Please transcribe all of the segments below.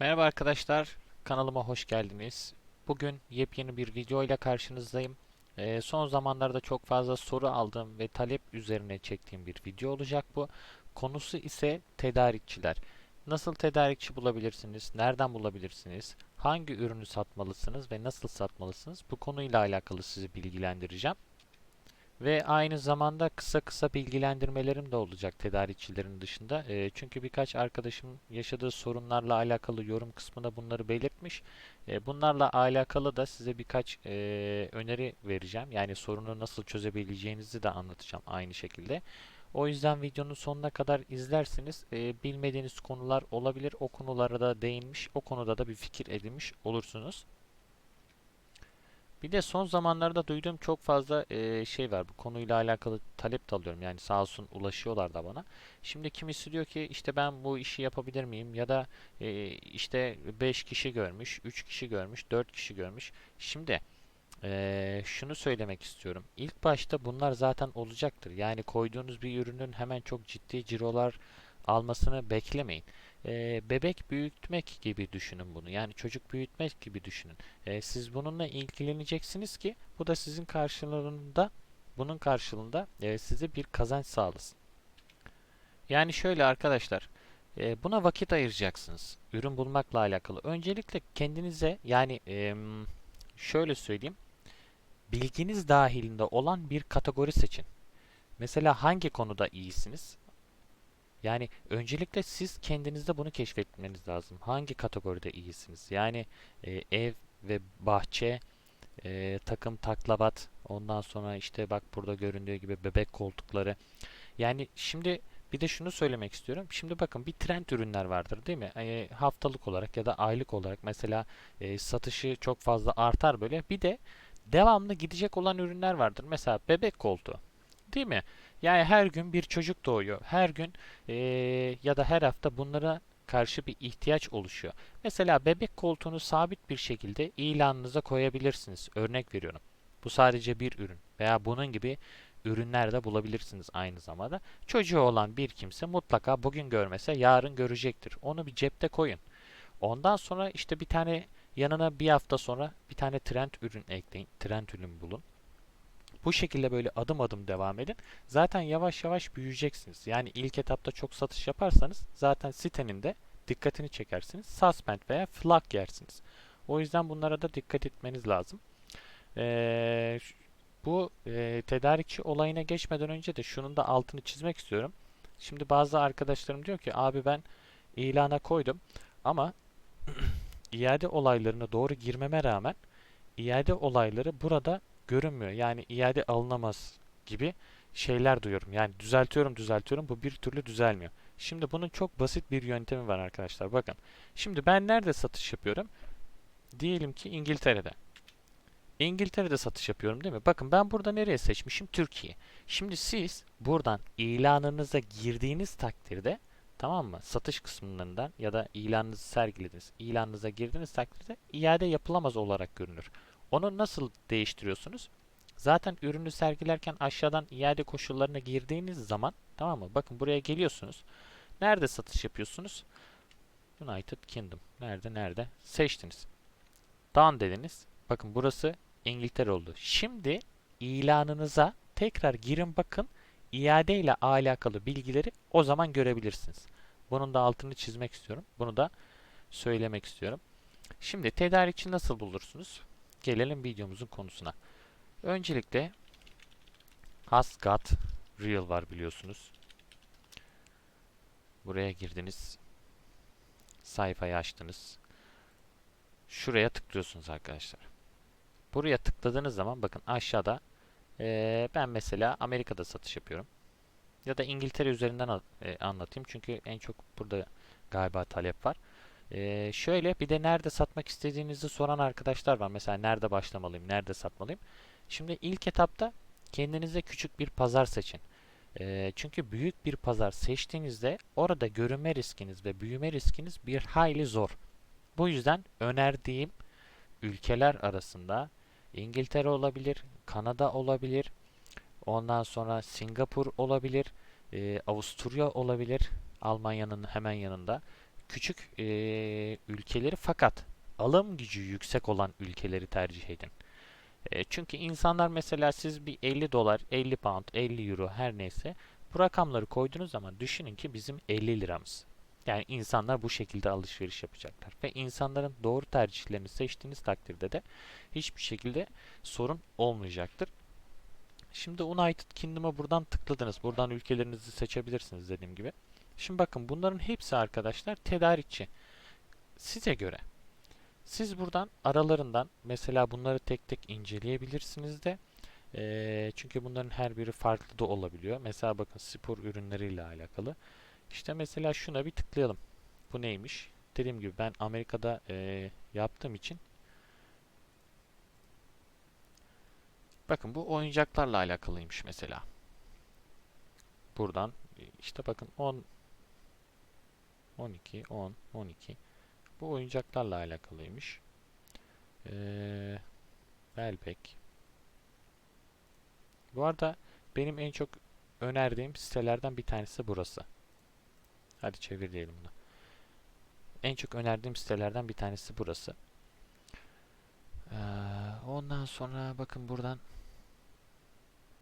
Merhaba arkadaşlar, kanalıma hoş geldiniz. Bugün yepyeni bir video ile karşınızdayım. Ee, son zamanlarda çok fazla soru aldığım ve talep üzerine çektiğim bir video olacak bu. Konusu ise tedarikçiler. Nasıl tedarikçi bulabilirsiniz? Nereden bulabilirsiniz? Hangi ürünü satmalısınız ve nasıl satmalısınız? Bu konuyla alakalı sizi bilgilendireceğim. Ve aynı zamanda kısa kısa bilgilendirmelerim de olacak tedarikçilerin dışında. E, çünkü birkaç arkadaşım yaşadığı sorunlarla alakalı yorum kısmında bunları belirtmiş. E, bunlarla alakalı da size birkaç e, öneri vereceğim. Yani sorunu nasıl çözebileceğinizi de anlatacağım aynı şekilde. O yüzden videonun sonuna kadar izlersiniz. E, bilmediğiniz konular olabilir. O konulara da değinmiş, o konuda da bir fikir edinmiş olursunuz. Bir de son zamanlarda duyduğum çok fazla e, şey var. Bu konuyla alakalı talep de alıyorum. Yani sağ olsun ulaşıyorlar da bana. Şimdi kimisi diyor ki işte ben bu işi yapabilir miyim? Ya da e, işte 5 kişi görmüş, 3 kişi görmüş, 4 kişi görmüş. Şimdi e, şunu söylemek istiyorum. İlk başta bunlar zaten olacaktır. Yani koyduğunuz bir ürünün hemen çok ciddi cirolar almasını beklemeyin. E, bebek büyütmek gibi düşünün bunu. Yani çocuk büyütmek gibi düşünün. E, siz bununla ilgileneceksiniz ki bu da sizin karşılığında bunun karşılığında e, size bir kazanç sağlasın. Yani şöyle arkadaşlar, e, buna vakit ayıracaksınız. Ürün bulmakla alakalı. Öncelikle kendinize yani e, şöyle söyleyeyim, bilginiz dahilinde olan bir kategori seçin. Mesela hangi konuda iyisiniz? Yani öncelikle siz kendinizde bunu keşfetmeniz lazım. Hangi kategoride iyisiniz? Yani e, ev ve bahçe, e, takım taklavat, ondan sonra işte bak burada göründüğü gibi bebek koltukları. Yani şimdi bir de şunu söylemek istiyorum. Şimdi bakın bir trend ürünler vardır değil mi? E, haftalık olarak ya da aylık olarak mesela e, satışı çok fazla artar böyle. Bir de devamlı gidecek olan ürünler vardır. Mesela bebek koltuğu. Değil mi? Yani her gün bir çocuk doğuyor. Her gün eee, ya da her hafta bunlara karşı bir ihtiyaç oluşuyor. Mesela bebek koltuğunu sabit bir şekilde ilanınıza koyabilirsiniz. Örnek veriyorum. Bu sadece bir ürün veya bunun gibi ürünler de bulabilirsiniz aynı zamanda. Çocuğu olan bir kimse mutlaka bugün görmese yarın görecektir. Onu bir cepte koyun. Ondan sonra işte bir tane yanına bir hafta sonra bir tane trend ürün ekleyin. Trend ürün bulun. Bu şekilde böyle adım adım devam edin. Zaten yavaş yavaş büyüyeceksiniz. Yani ilk etapta çok satış yaparsanız zaten sitenin de dikkatini çekersiniz. Suspend veya flag yersiniz. O yüzden bunlara da dikkat etmeniz lazım. Ee, bu e, tedarikçi olayına geçmeden önce de şunun da altını çizmek istiyorum. Şimdi bazı arkadaşlarım diyor ki abi ben ilana koydum ama iade olaylarına doğru girmeme rağmen iade olayları burada görünmüyor. Yani iade alınamaz gibi şeyler duyuyorum. Yani düzeltiyorum düzeltiyorum bu bir türlü düzelmiyor. Şimdi bunun çok basit bir yöntemi var arkadaşlar. Bakın. Şimdi ben nerede satış yapıyorum? Diyelim ki İngiltere'de. İngiltere'de satış yapıyorum değil mi? Bakın ben burada nereye seçmişim? Türkiye. Şimdi siz buradan ilanınıza girdiğiniz takdirde tamam mı? Satış kısımlarından ya da ilanınızı sergilediniz. İlanınıza girdiğiniz takdirde iade yapılamaz olarak görünür. Onu nasıl değiştiriyorsunuz? Zaten ürünü sergilerken aşağıdan iade koşullarına girdiğiniz zaman tamam mı? Bakın buraya geliyorsunuz. Nerede satış yapıyorsunuz? United Kingdom. Nerede nerede? Seçtiniz. Done dediniz. Bakın burası İngiltere oldu. Şimdi ilanınıza tekrar girin bakın. İade ile alakalı bilgileri o zaman görebilirsiniz. Bunun da altını çizmek istiyorum. Bunu da söylemek istiyorum. Şimdi tedarikçi nasıl bulursunuz? Gelelim videomuzun konusuna. Öncelikle Hasgat Real var biliyorsunuz. Buraya girdiniz. Sayfayı açtınız. Şuraya tıklıyorsunuz arkadaşlar. Buraya tıkladığınız zaman bakın aşağıda ee, ben mesela Amerika'da satış yapıyorum. Ya da İngiltere üzerinden e, anlatayım. Çünkü en çok burada galiba talep var. Ee, şöyle bir de nerede satmak istediğinizi soran arkadaşlar var. Mesela nerede başlamalıyım, nerede satmalıyım. Şimdi ilk etapta kendinize küçük bir pazar seçin. Ee, çünkü büyük bir pazar seçtiğinizde orada görünme riskiniz ve büyüme riskiniz bir hayli zor. Bu yüzden önerdiğim ülkeler arasında İngiltere olabilir, Kanada olabilir, ondan sonra Singapur olabilir, e, Avusturya olabilir, Almanya'nın hemen yanında. Küçük eee, ülkeleri fakat alım gücü yüksek olan ülkeleri tercih edin. E, çünkü insanlar mesela siz bir 50 dolar, 50 pound, 50 euro her neyse bu rakamları koyduğunuz zaman düşünün ki bizim 50 liramız. Yani insanlar bu şekilde alışveriş yapacaklar. Ve insanların doğru tercihlerini seçtiğiniz takdirde de hiçbir şekilde sorun olmayacaktır. Şimdi United Kingdom'a buradan tıkladınız. Buradan ülkelerinizi seçebilirsiniz dediğim gibi. Şimdi bakın bunların hepsi arkadaşlar tedarikçi. Size göre. Siz buradan aralarından mesela bunları tek tek inceleyebilirsiniz de. Eee, çünkü bunların her biri farklı da olabiliyor. Mesela bakın spor ürünleriyle alakalı. İşte mesela şuna bir tıklayalım. Bu neymiş? Dediğim gibi ben Amerika'da eee, yaptığım için bakın bu oyuncaklarla alakalıymış mesela. Buradan e, işte bakın 10 12 10 12 bu oyuncaklarla alakalıymış. Eee Belpek. Bu arada benim en çok önerdiğim sitelerden bir tanesi burası. Hadi çevir diyelim bunu. En çok önerdiğim sitelerden bir tanesi burası. Ee, ondan sonra bakın buradan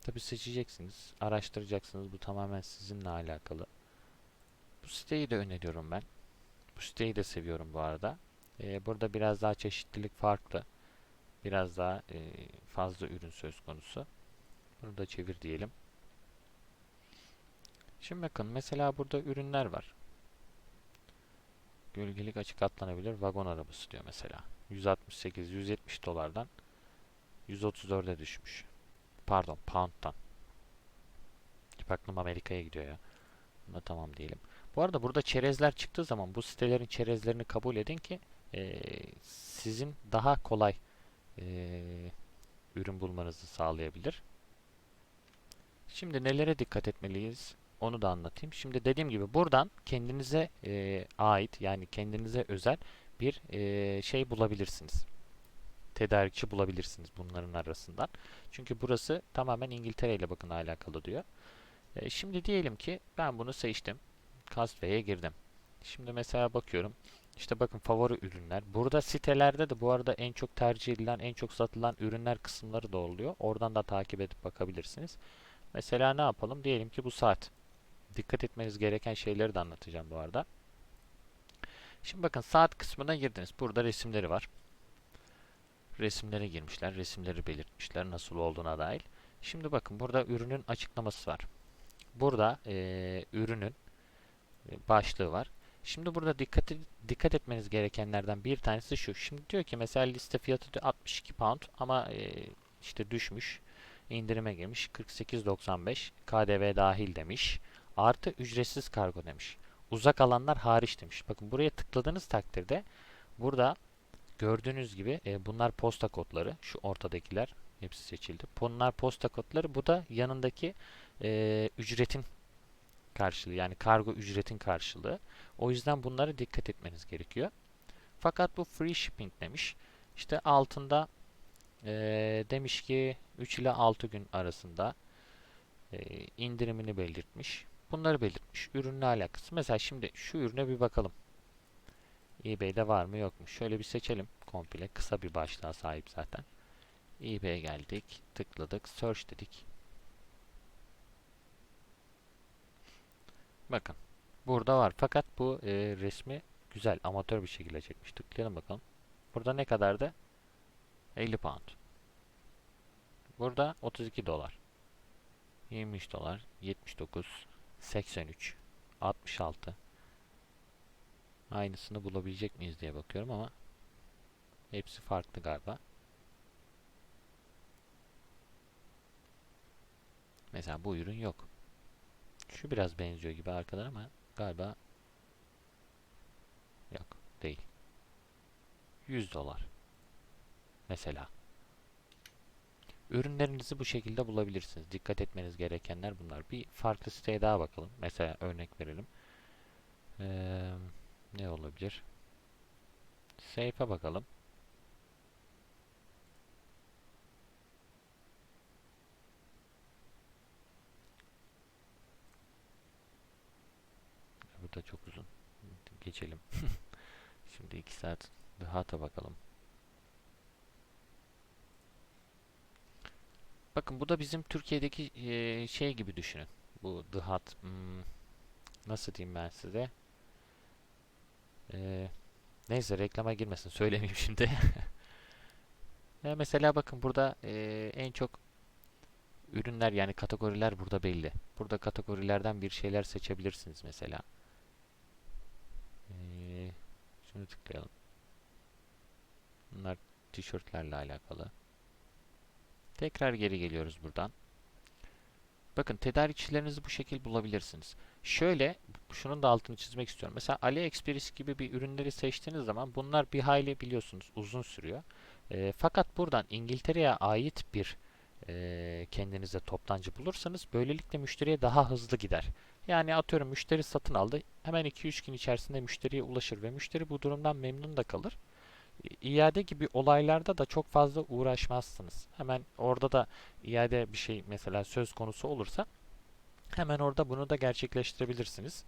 tabi seçeceksiniz, araştıracaksınız. Bu tamamen sizinle alakalı. Bu siteyi de öneriyorum ben. Bu siteyi de seviyorum bu arada. Ee, burada biraz daha çeşitlilik farklı. Biraz daha e, fazla ürün söz konusu. Bunu da çevir diyelim. Şimdi bakın mesela burada ürünler var. Gölgelik açık atlanabilir vagon arabası diyor mesela. 168 170 dolardan 134'e düşmüş. Pardon pound'dan. Hep Amerika'ya gidiyor ya. Buna tamam diyelim. Bu arada burada çerezler çıktığı zaman bu sitelerin çerezlerini kabul edin ki eee, sizin daha kolay eee, ürün bulmanızı sağlayabilir. Şimdi nelere dikkat etmeliyiz? Onu da anlatayım. Şimdi dediğim gibi buradan kendinize e, ait yani kendinize özel bir e, şey bulabilirsiniz. Tedarikçi bulabilirsiniz bunların arasından. Çünkü burası tamamen İngiltere ile bakın alakalı diyor. E, şimdi diyelim ki ben bunu seçtim. Castaway'e girdim. Şimdi mesela bakıyorum. İşte bakın favori ürünler. Burada sitelerde de bu arada en çok tercih edilen, en çok satılan ürünler kısımları da oluyor. Oradan da takip edip bakabilirsiniz. Mesela ne yapalım? Diyelim ki bu saat. Dikkat etmeniz gereken şeyleri de anlatacağım bu arada. Şimdi bakın saat kısmına girdiniz. Burada resimleri var. Resimlere girmişler. Resimleri belirtmişler nasıl olduğuna dair. Şimdi bakın burada ürünün açıklaması var. Burada eee, ürünün e, başlığı var. Şimdi burada dikkat dikkat etmeniz gerekenlerden bir tanesi şu. Şimdi diyor ki mesela liste fiyatı diyor 62 pound ama e, işte düşmüş. indirime girmiş. 48.95 KDV dahil demiş. Artı ücretsiz kargo demiş. Uzak alanlar hariç demiş. Bakın buraya tıkladığınız takdirde burada gördüğünüz gibi e, bunlar posta kodları. Şu ortadakiler hepsi seçildi. Bunlar posta kodları. Bu da yanındaki e, ücretin karşılığı. Yani kargo ücretin karşılığı. O yüzden bunlara dikkat etmeniz gerekiyor. Fakat bu free shipping demiş. İşte altında e, demiş ki 3 ile 6 gün arasında e, indirimini belirtmiş. Bunları belirtmiş. Ürünle alakası. Mesela şimdi şu ürüne bir bakalım. eBay'de var mı yok mu? Şöyle bir seçelim komple. Kısa bir başlığa sahip zaten. eBay'e geldik. Tıkladık. Search dedik. Bakın. Burada var. Fakat bu e, resmi güzel. Amatör bir şekilde çekmiş. Tıklayalım bakalım. Burada ne kadardı? 50 pound. Burada 32 dolar. 23 dolar. 79. 83. 66. Aynısını bulabilecek miyiz diye bakıyorum ama hepsi farklı galiba. Mesela bu ürün yok. Şu biraz benziyor gibi arkadan ama galiba yok değil. 100 dolar. Mesela. Ürünlerinizi bu şekilde bulabilirsiniz. Dikkat etmeniz gerekenler bunlar. Bir farklı siteye daha bakalım. Mesela örnek verelim. Ee, ne olabilir? Safe'e bakalım. Bu da çok uzun. Geçelim. Şimdi 2 saat Dhat'a bakalım. Bakın bu da bizim Türkiye'deki eee, şey gibi düşünün. Bu Dhat hmm, nasıl diyeyim ben size? Eee, neyse reklama girmesin söylemeyeyim şimdi. Ya mesela bakın burada eee, en çok ürünler yani kategoriler burada belli. Burada kategorilerden bir şeyler seçebilirsiniz mesela. Şunu tıklayalım. Bunlar tişörtlerle alakalı. Tekrar geri geliyoruz buradan. Bakın tedarikçilerinizi bu şekil bulabilirsiniz. Şöyle, şunun da altını çizmek istiyorum. Mesela AliExpress gibi bir ürünleri seçtiğiniz zaman bunlar bir hayli biliyorsunuz uzun sürüyor. Eee, fakat buradan İngiltere'ye ait bir eee, kendinize toptancı bulursanız böylelikle müşteriye daha hızlı gider. Yani atıyorum müşteri satın aldı. Hemen 2-3 gün içerisinde müşteriye ulaşır ve müşteri bu durumdan memnun da kalır. İade gibi olaylarda da çok fazla uğraşmazsınız. Hemen orada da iade bir şey mesela söz konusu olursa hemen orada bunu da gerçekleştirebilirsiniz.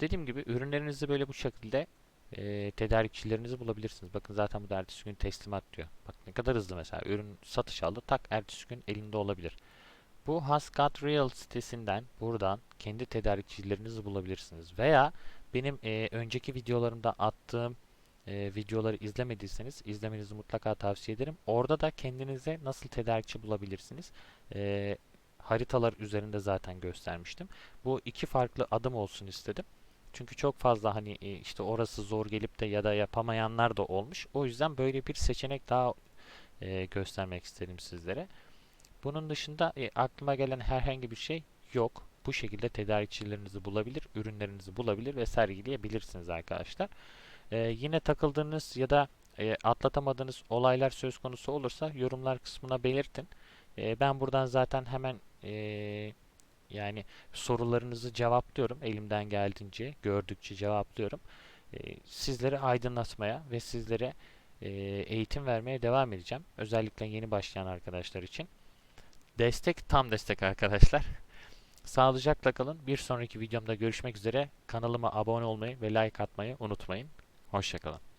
Dediğim gibi ürünlerinizi böyle bu şekilde e, tedarikçilerinizi bulabilirsiniz. Bakın zaten bu da ertesi gün teslimat diyor. Bak ne kadar hızlı mesela. Ürün satış aldı. Tak ertesi gün elinde olabilir. Bu Hascat Real sitesinden buradan kendi tedarikçilerinizi bulabilirsiniz. Veya benim e, önceki videolarımda attığım e, videoları izlemediyseniz izlemenizi mutlaka tavsiye ederim. Orada da kendinize nasıl tedarikçi bulabilirsiniz. E, haritalar üzerinde zaten göstermiştim. Bu iki farklı adım olsun istedim. Çünkü çok fazla hani e, işte orası zor gelip de ya da yapamayanlar da olmuş. O yüzden böyle bir seçenek daha e, göstermek istedim sizlere. Bunun dışında e, aklıma gelen herhangi bir şey yok. Bu şekilde tedarikçilerinizi bulabilir, ürünlerinizi bulabilir ve sergileyebilirsiniz arkadaşlar. Ee, yine takıldığınız ya da e, atlatamadığınız olaylar söz konusu olursa yorumlar kısmına belirtin. Ee, ben buradan zaten hemen e, yani sorularınızı cevaplıyorum elimden geldiğince, gördükçe cevaplıyorum. Ee, sizleri aydınlatmaya ve sizlere e, eğitim vermeye devam edeceğim. Özellikle yeni başlayan arkadaşlar için. Destek tam destek arkadaşlar. Sağlıcakla kalın. Bir sonraki videomda görüşmek üzere. Kanalıma abone olmayı ve like atmayı unutmayın. Hoşçakalın.